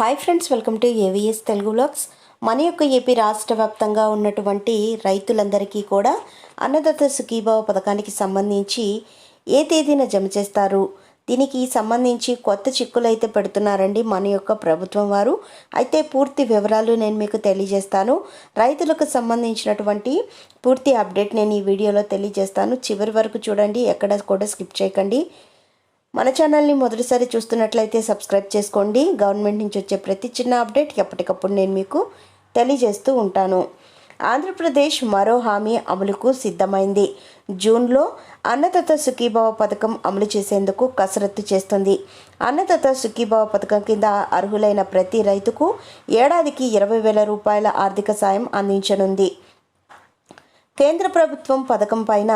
Hi friends welcome to AVS Telugu blogs మన యొక్క AP రాష్ట్ర వ్యాప్తంగా ఉన్నటువంటి రైతులందరికీ కూడా అన్నదాత సుఖీభావ పథకానికి సంబంధించి ఏ తేదీన జమ చేస్తారు? దీనికి సంబంధించి కొత్త చిక్కులు అయితే పెడుతున్నారండి మన యొక్క ప్రభుత్వం వారు. అయితే పూర్తి వివరాలు నేను మీకు తెలియజేస్తాను. రైతులకు సంబంధించినటువంటి పూర్తి అప్డేట్ నేను ఈ వీడియోలో తెలియజేస్తాను. చివరి వరకు చూడండి ఎక్కడ కూడా స్కిప్ చేయకండి. మన ఛానల్ని మొదటిసారి చూస్తున్నట్లయితే సబ్స్క్రైబ్ చేసుకోండి. గవర్నమెంట్ నుంచి వచ్చే ప్రతి చిన్న అప్డేట్ ఎప్పటికప్పుడు నేను మీకు తెలియజేస్తూ ఉంటాను. ఆంధ్రప్రదేశ్ మరో హామీ అమలుకు సిద్ధమైంది. జూన్లో అన్నదాత సుఖీభావ పథకం అమలు చేసేందుకు కసరత్తు చేస్తుంది. అన్నదాత సుఖీభావ పథకం కింద అర్హులైన ప్రతి రైతుకు ఏడాదికి ఇరవై వేల రూపాయల ఆర్థిక సాయం అందించనుంది. కేంద్ర ప్రభుత్వం పథకం పైన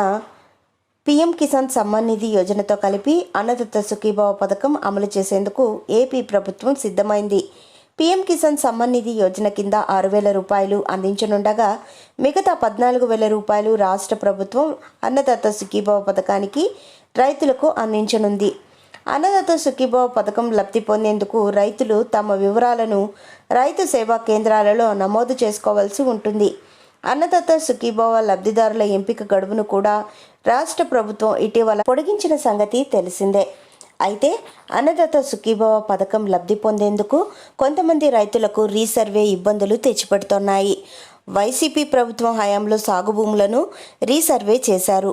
పీఎం కిసాన్ సమ్మాన్ నిధి యోజనతో కలిపి అన్నదత్త సుఖీభావ పథకం అమలు చేసేందుకు ఏపీ ప్రభుత్వం సిద్ధమైంది. పీఎం కిసాన్ సమ్మాన్ నిధి యోజన కింద ఆరు వేల రూపాయలు అందించనుండగా మిగతా పద్నాలుగు వేల రూపాయలు రాష్ట్ర ప్రభుత్వం అన్నదాత సుఖీభావ పథకానికి రైతులకు అందించనుంది. అన్నదాత సుఖీభావ పథకం లబ్ధి పొందేందుకు రైతులు తమ వివరాలను రైతు సేవా కేంద్రాలలో నమోదు చేసుకోవాల్సి ఉంటుంది. అన్నదాత సుఖీభావ లబ్ధిదారుల ఎంపిక గడువును కూడా రాష్ట్ర ప్రభుత్వం ఇటీవల పొడిగించిన సంగతి తెలిసిందే. అయితే అన్నదాత సుఖీభావ పథకం లబ్ధి పొందేందుకు కొంతమంది రైతులకు రీసర్వే ఇబ్బందులు తెచ్చిపెడుతున్నాయి. వైసీపీ ప్రభుత్వం హయాంలో సాగు భూములను రీసర్వే చేశారు.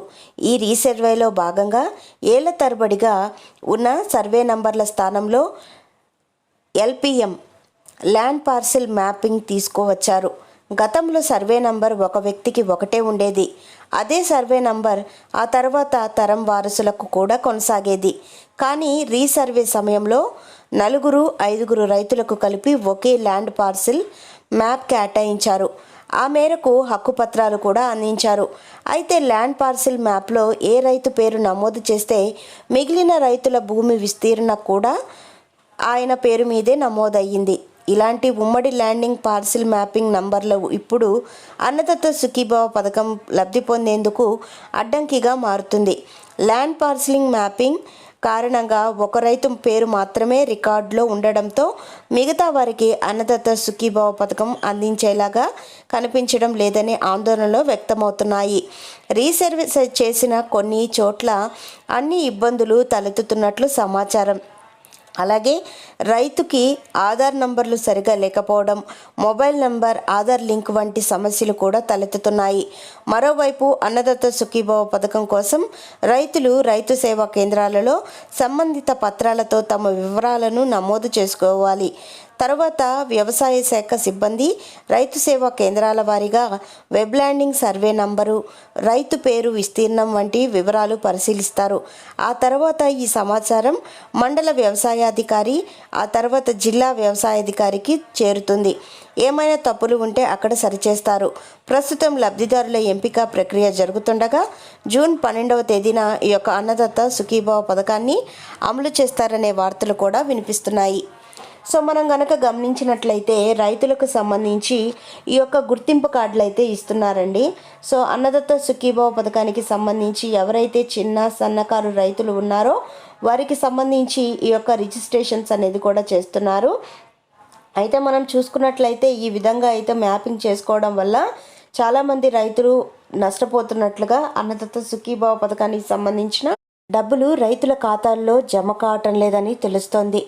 ఈ రీసర్వేలో భాగంగా ఏళ్ళ తరబడిగా ఉన్న సర్వే నంబర్ల స్థానంలో ఎల్పిఎం ల్యాండ్ పార్సిల్ మ్యాపింగ్ తీసుకువచ్చారు. గతంలో సర్వే నంబర్ ఒక వ్యక్తికి ఒకటే ఉండేది. అదే సర్వే నంబర్ ఆ తర్వాత తరం వారసులకు కూడా కొనసాగేది. కానీ రీసర్వే సమయంలో నలుగురు ఐదుగురు రైతులకు కలిపి ఒకే ల్యాండ్ పార్సిల్ మ్యాప్ కేటాయించారు. ఆ మేరకు హక్కుపత్రాలు కూడా అందించారు. అయితే ల్యాండ్ పార్సిల్ మ్యాప్లో ఏ రైతు పేరు నమోదు చేస్తే మిగిలిన రైతుల భూమి విస్తీర్ణ కూడా ఆయన పేరు మీదే నమోదయ్యింది. ఇలాంటి ఉమ్మడి ల్యాండింగ్ పార్సిల్ మ్యాపింగ్ నంబర్లు ఇప్పుడు అన్నదత్త సుఖీభావ పథకం లబ్ధి పొందేందుకు అడ్డంకిగా మారుతుంది. ల్యాండ్ పార్సిలింగ్ మ్యాపింగ్ కారణంగా ఒక రైతు పేరు మాత్రమే రికార్డులో ఉండడంతో మిగతా వారికి అన్నదత్త సుఖీభావ పథకం అందించేలాగా కనిపించడం లేదనే ఆందోళనలు వ్యక్తమవుతున్నాయి. రీసర్వీస్ చేసిన కొన్ని చోట్ల అన్ని ఇబ్బందులు తలెత్తుతున్నట్లు సమాచారం. అలాగే రైతుకి ఆధార్ నంబర్లు సరిగా లేకపోవడం మొబైల్ నంబర్ ఆధార్ లింక్ వంటి సమస్యలు కూడా తలెత్తుతున్నాయి. మరోవైపు అన్నదత్త సుఖీభావ పథకం కోసం రైతులు రైతు సేవా కేంద్రాలలో సంబంధిత పత్రాలతో తమ వివరాలను నమోదు చేసుకోవాలి. తర్వాత వ్యవసాయ శాఖ సిబ్బంది రైతు సేవా కేంద్రాల వారీగా వెబ్ ల్యాండింగ్ సర్వే నంబరు రైతు పేరు విస్తీర్ణం వంటి వివరాలు పరిశీలిస్తారు. ఆ తర్వాత ఈ సమాచారం మండల వ్యవసాయాధికారి ఆ తర్వాత జిల్లా వ్యవసాయాధికారికి చేరుతుంది. ఏమైనా తప్పులు ఉంటే అక్కడ సరిచేస్తారు. ప్రస్తుతం లబ్ధిదారుల ఎంపిక ప్రక్రియ జరుగుతుండగా జూన్ పన్నెండవ తేదీన ఈ యొక్క అన్నదత్త సుఖీభావ పథకాన్ని అమలు చేస్తారనే వార్తలు కూడా వినిపిస్తున్నాయి. సో మనం గనక గమనించినట్లయితే రైతులకు సంబంధించి ఈ యొక్క గుర్తింపు కార్డులు అయితే ఇస్తున్నారండి. సో అన్నదత్త సుఖీభావ పథకానికి సంబంధించి ఎవరైతే చిన్న సన్నకారు రైతులు ఉన్నారో వారికి సంబంధించి ఈ యొక్క రిజిస్ట్రేషన్స్ అనేది కూడా చేస్తున్నారు. అయితే మనం చూసుకున్నట్లయితే ఈ విధంగా అయితే మ్యాపింగ్ చేసుకోవడం వల్ల చాలామంది రైతులు నష్టపోతున్నట్లుగా అన్నదత్త సుఖీభావ పథకానికి సంబంధించిన డబ్బులు రైతుల ఖాతాల్లో జమ కావటం లేదని తెలుస్తోంది.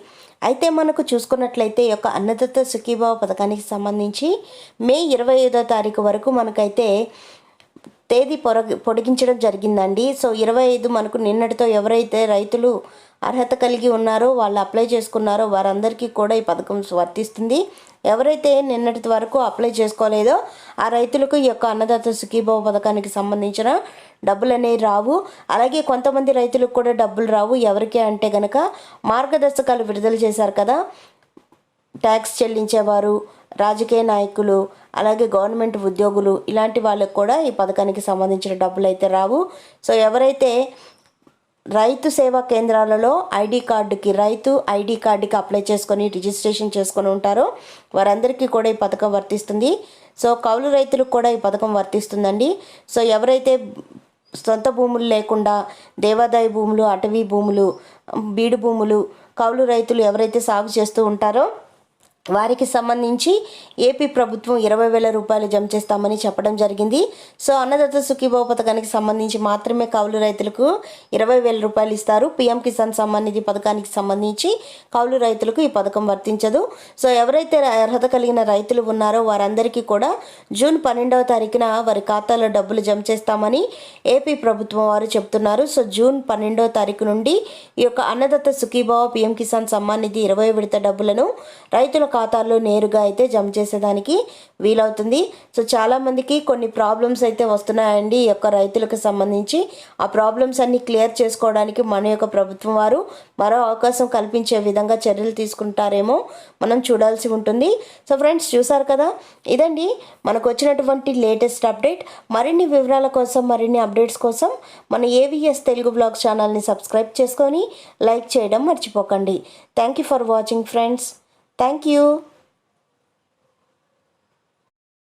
అయితే మనకు చూసుకున్నట్లయితే యొక్క అన్నదత్త సుఖీభావ పథకానికి సంబంధించి మే ఇరవై ఐదో తారీఖు వరకు మనకైతే తేదీ పొరగి పొడిగించడం జరిగిందండి. సో ఇరవై ఐదు మనకు నిన్నటితో ఎవరైతే రైతులు అర్హత కలిగి ఉన్నారో వాళ్ళు అప్లై చేసుకున్నారో వారందరికీ కూడా ఈ పథకం వర్తిస్తుంది. ఎవరైతే నిన్నటి వరకు అప్లై చేసుకోలేదో ఆ రైతులకు ఈ యొక్క అన్నదాత సుఖీభావ పథకానికి సంబంధించిన డబ్బులు అనేవి రావు. అలాగే కొంతమంది రైతులకు కూడా డబ్బులు రావు. ఎవరికి అంటే గనక మార్గదర్శకాలు విడుదల చేశారు కదా. ట్యాక్స్ చెల్లించేవారు రాజకీయ నాయకులు అలాగే గవర్నమెంట్ ఉద్యోగులు ఇలాంటి వాళ్ళకు కూడా ఈ పథకానికి సంబంధించిన డబ్బులు అయితే రావు. సో ఎవరైతే రైతు సేవా కేంద్రాలలో ఐడి కార్డుకి రైతు ఐడి కార్డుకి అప్లై చేసుకొని రిజిస్ట్రేషన్ చేసుకొని ఉంటారో వారందరికీ కూడా ఈ పథకం వర్తిస్తుంది. సో కౌలు రైతులకు కూడా ఈ పథకం వర్తిస్తుందండి. సో ఎవరైతే సొంత భూములు లేకుండా దేవాదాయ భూములు అటవీ భూములు బీడు భూములు కౌలు రైతులు ఎవరైతే సాగు చేస్తూ ఉంటారో వారికి సంబంధించి ఏపీ ప్రభుత్వం ఇరవై వేల రూపాయలు జమ చేస్తామని చెప్పడం జరిగింది. సో అన్నదాత సుఖీభావ పథకానికి సంబంధించి మాత్రమే కౌలు రైతులకు ఇరవై వేల రూపాయలు ఇస్తారు. పిఎం కిసాన్ సమ్మాన్ నిధి పథకానికి సంబంధించి కౌలు రైతులకు ఈ పథకం వర్తించదు. సో ఎవరైతే అర్హత కలిగిన రైతులు ఉన్నారో వారందరికీ కూడా జూన్ పన్నెండవ తారీఖున వారి ఖాతాలో డబ్బులు జమ చేస్తామని ఏపీ ప్రభుత్వం వారు చెప్తున్నారు. సో జూన్ పన్నెండవ తారీఖు నుండి ఈ యొక్క అన్నదాత సుఖీభావ పిఎం కిసాన్ సమ్మాన్ నిధి ఇరవై విడత డబ్బులను రైతుల ఖాతాల్లో నేరుగా అయితే జమ చేసేదానికి వీలవుతుంది. సో చాలామందికి కొన్ని ప్రాబ్లమ్స్ అయితే వస్తున్నాయండి ఈ యొక్క రైతులకు సంబంధించి. ఆ ప్రాబ్లమ్స్ అన్ని క్లియర్ చేసుకోవడానికి మన యొక్క ప్రభుత్వం వారు మరో అవకాశం కల్పించే విధంగా చర్యలు తీసుకుంటారేమో మనం చూడాల్సి ఉంటుంది. సో ఫ్రెండ్స్ చూసారు కదా? ఇదండి మనకు వచ్చినటువంటి లేటెస్ట్ అప్డేట్. మరిన్ని వివరాల కోసం మరిన్ని అప్డేట్స్ కోసం మన ఏవిఎస్ తెలుగు బ్లాగ్ ఛానల్ని సబ్స్క్రైబ్ చేసుకొని లైక్ చేయడం మర్చిపోకండి. Thank you for watching friends. Thank you.